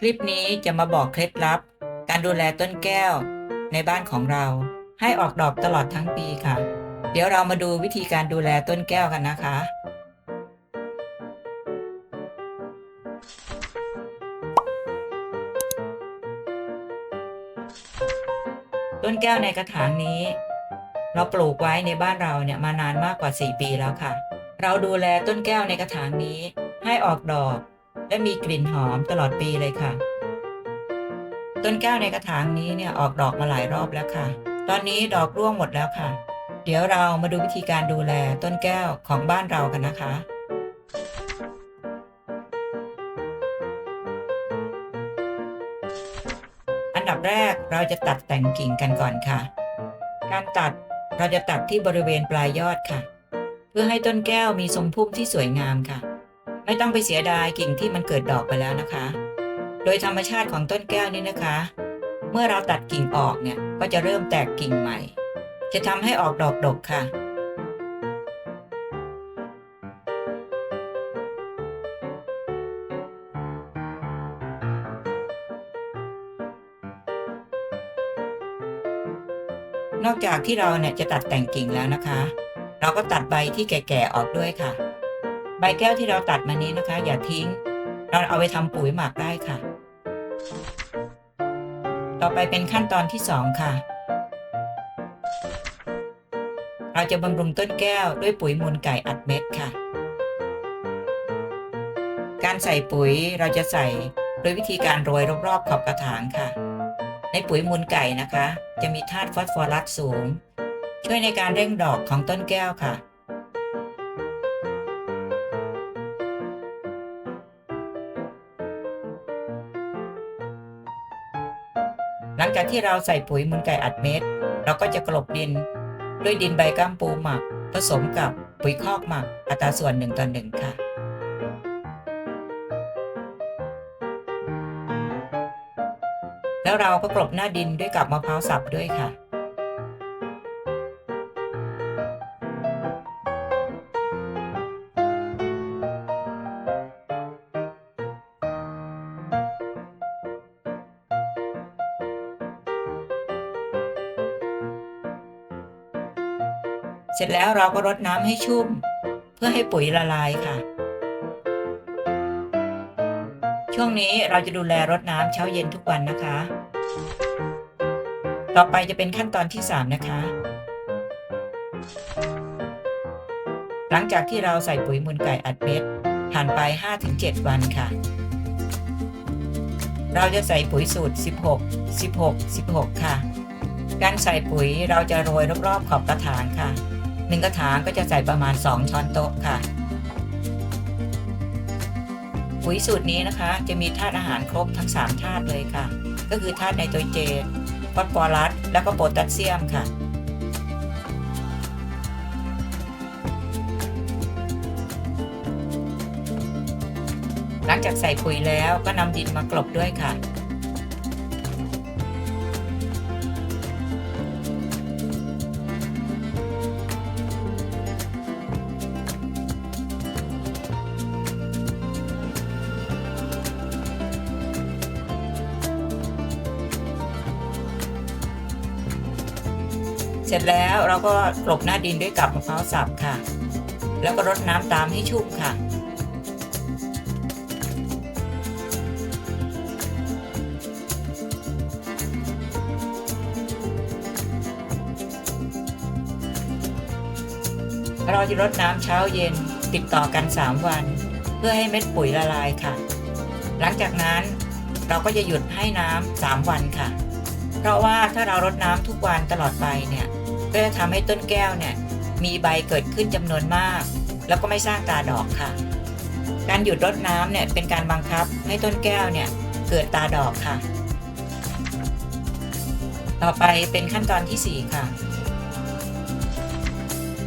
คลิปนี้จะมาบอกเคล็ดลับ การดูแลต้นแก้ว ในบ้านของเรา ให้ออกดอกตลอดทั้งปีค่ะ เดี๋ยวเรามาดูวิธีการดูแลต้นแก้วกันนะคะ ต้นแก้วในกระถางนี้ เราปลูกไว้ในบ้านเราเนี่ยมานานมากกว่า 4 ปีแล้วค่ะ เราดูแลต้นแก้วในกระถางนี้ให้ออกดอก และมีกลิ่นหอมตลอดปีเลยค่ะ ต้นแก้วในกระถางนี้เนี่ยออกดอกมาหลายรอบแล้วค่ะ ตอนนี้ดอกร่วงหมดแล้วค่ะ เดี๋ยวเรามาดูวิธีการดูแลต้นแก้วของบ้านเรากันนะคะอันดับแรกเราจะตัดแต่งกิ่งกันก่อนค่ะ การตัดเราจะตัดที่บริเวณปลายยอดค่ะ เพื่อให้ต้นแก้วมีทรงพุ่มที่สวยงามค่ะ ไม่ต้องไปเสียดายกิ่งที่มันเกิดดอกไปแล้วนะคะ โดยธรรมชาติของต้นแก้วนี้นะคะ เมื่อเราตัดกิ่งออกเนี่ยก็จะเริ่มแตกกิ่งใหม่ จะทำให้ออกดอกดกค่ะนอกจากที่เราเนี่ยจะตัดแต่งกิ่งแล้วนะคะ เราก็ตัดใบที่แก่ๆออกด้วยค่ะ ใบแก้วที่เราตัดมานี้นะคะ อย่าทิ้ง เราเอาไปทำปุ๋ยหมักได้ค่ะ ต่อไปเป็นขั้นตอนที่สองค่ะ เราจะบำรุงต้นแก้วด้วยปุ๋ยมูลไก่อัดเม็ดค่ะ การใส่ปุ๋ยเราจะใส่โดยวิธีการโรยรอบๆขอบกระถางค่ะ ในปุ๋ยมูลไก่นะคะ จะมีธาตุฟอสฟอรัสสูง ช่วยในการเร่งดอกของต้นแก้วค่ะ หลังจากที่เราใส่ปุ๋ยมูลไก่อัดเม็ดเราก็จะกลบดิน ด้วยดินใบก้ามปูหมัก ผสมกับปุ๋ยคอกหมัก อัตราส่วนหนึ่งต่อหนึ่งค่ะ แล้วเราก็กลบหน้าดินด้วยกับมะพร้าวสับด้วยค่ะ เสร็จแล้วเราก็รดน้ำให้ชุ่ม เพื่อให้ปุ๋ยละลายค่ะ ช่วงนี้เราจะดูแลรดน้ำเช้าเย็นทุกวันนะคะ ต่อไปจะเป็นขั้นตอนที่ 3 นะคะ หลังจากที่เราใส่ปุ๋ยมูลไก่อัดเม็ดผ่านไป 5-7 วันค่ะ เราจะใส่ปุ๋ยสูตร 16 16 16 ค่ะการใส่ปุ๋ยเราจะโรยรอบๆขอบกระถางค่ะ หนึ่งกระถางก็จะใส่ประมาณ 2 ช้อนโต๊ะค่ะ ปุ๋ยสูตรนี้นะคะ จะมีธาตุอาหารครบทั้ง 3 ธาตุเลยค่ะ ก็คือธาตุไนโตรเจนฟอสฟอรัส และก็โพแทสเซียมค่ะหลังจากใส่ปุ๋ยแล้วก็นำดินมากลบด้วยค่ะ เสร็จแล้วเราก็กลบหน้าดินด้วยกับมะพร้าวสับค่ะ แล้วก็รดน้ำตามให้ชุ่มค่ะ เราจะรดน้ำเช้าเย็นติดต่อกัน 3 วัน เพื่อให้เม็ดปุ๋ยละลายค่ะ หลังจากนั้นเราก็จะหยุดให้น้ำ3วันค่ะ เพราะว่าถ้าเรารดน้ำทุกวันตลอดไปเนี่ย ก็จะทำให้ต้นแก้วเนี่ยมีใบเกิดขึ้นจำนวนมาก แล้วก็ไม่สร้างตาดอกค่ะ การหยุดรดน้ำเนี่ยเป็นการบังคับให้ต้นแก้วเนี่ยเกิดตาดอกค่ะ ต่อไปเป็นขั้นตอนที่ 4 ค่ะ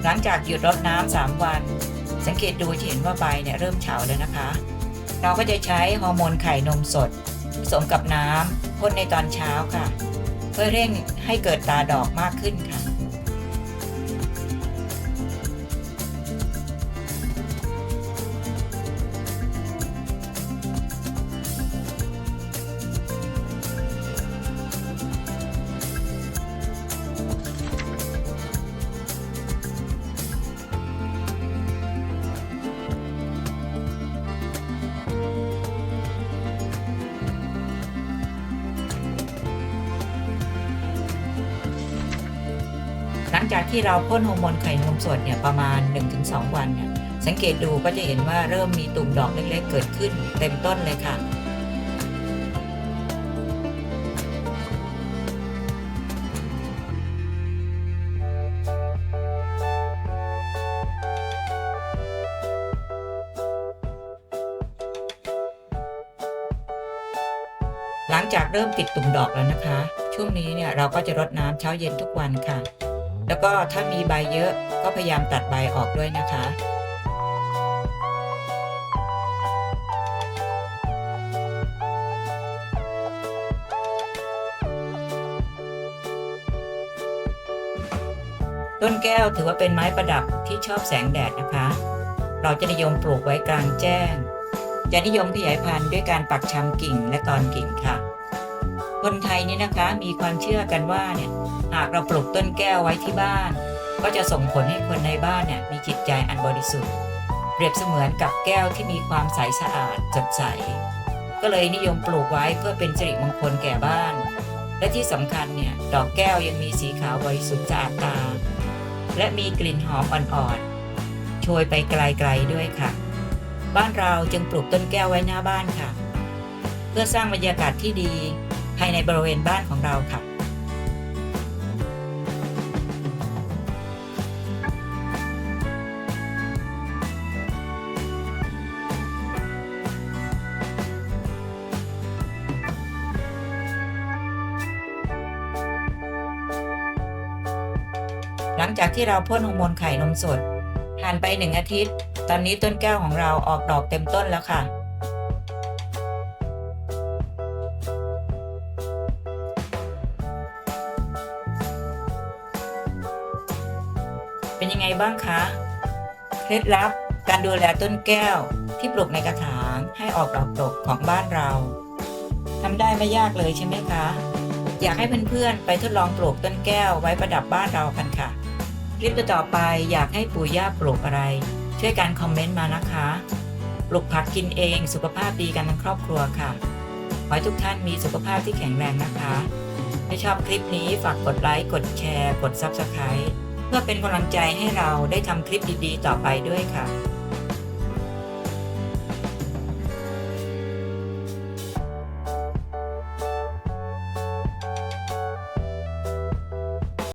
หลังจากหยุดรดน้ำ3วัน สังเกตดูจะเห็นว่าใบเนี่ยเริ่มเฉาแล้วนะคะ เราก็จะใช้ฮอร์โมนไข่นมสดผสมกับน้ำพ่นในตอนเช้าค่ะ เพื่อเร่งให้เกิดตาดอกมากขึ้นค่ะ งจากที่เราพ่นฮอร์โมนไข่นมสดเนี่ยประมาณ 1-2 วันเนี่ยสังเกตดูก็จะเห็นว่าเริ่มมีตุ่มดอกเล็กๆเกิดขึ้นเต็มต้นเลยค่ะ หลังจากเริ่มติดตุ่มดอกแล้วนะคะ ช่วงนี้เนี่ยเราก็จะรดน้ำเช้าเย็นทุกวันค่ะ แล้วก็ถ้ามีใบเยอะก็พยายามตัดใบออกด้วยนะคะ ต้นแก้วถือว่าเป็นไม้ประดับที่ชอบแสงแดดนะคะ เราจะนิยมปลูกไว้กลางแจ้ง จะนิยมขยายพันธุ์ด้วยการปักชำกิ่งและตอนกิ่งค่ะ คนไทยนี่นะคะมีความเชื่อกันว่าเนี่ยหากเราปลูกต้นแก้วไว้ที่บ้าน ก็จะส่งผลให้คนในบ้านเนี่ยมีจิตใจอันบริสุทธิ์ เปรียบเสมือนกับแก้วที่มีความใสสะอาดสดใส ก็เลยนิยมปลูกไว้เพื่อเป็นสิริมงคลแก่บ้าน และที่สำคัญเนี่ยดอกแก้วยังมีสีขาวบริสุทธิ์สะอาดตา และมีกลิ่นหอมอ่อนๆโชยไปไกลๆด้วยค่ะ บ้านเราจึงปลูกต้นแก้วไว้หน้าบ้านค่ะ เพื่อสร้างบรรยากาศที่ดีายในบริเวณบ้านของเราค่ะ หลังจากที่เราพ่นฮอร์โมนไข่นมสดผ่านไปหนึ่งอาทิตย์ ตอนนี้ต้นแก้วของเราออกดอกเต็มต้นแล้วค่ะ เป็นยังไงบ้างคะ เคล็ดลับการดูแลต้นแก้วที่ปลูกในกระถางให้ออกดอกดกของบ้านเราทำได้ไม่ยากเลยใช่ไหมคะ อยากให้เพื่อนๆ ไปทดลองปลูกต้นแก้วไว้ประดับบ้านเรากันค่ะคลิปต่อไปอยากให้ปู่ย่าปลูกอะไร ช่วยกันคอมเมนต์มานะคะปลูกผักกินเองสุขภาพดีกันทั้งครอบครัวค่ะ ขอให้ทุกท่านมีสุขภาพที่แข็งแรงนะคะ ถ้าชอบคลิปนี้ฝากกดไลค์ กดแชร์ กด Subscribe เพื่อเป็นกำลังใจให้เราได้ทำคลิปดีๆ ต่อไปด้วยค่ะ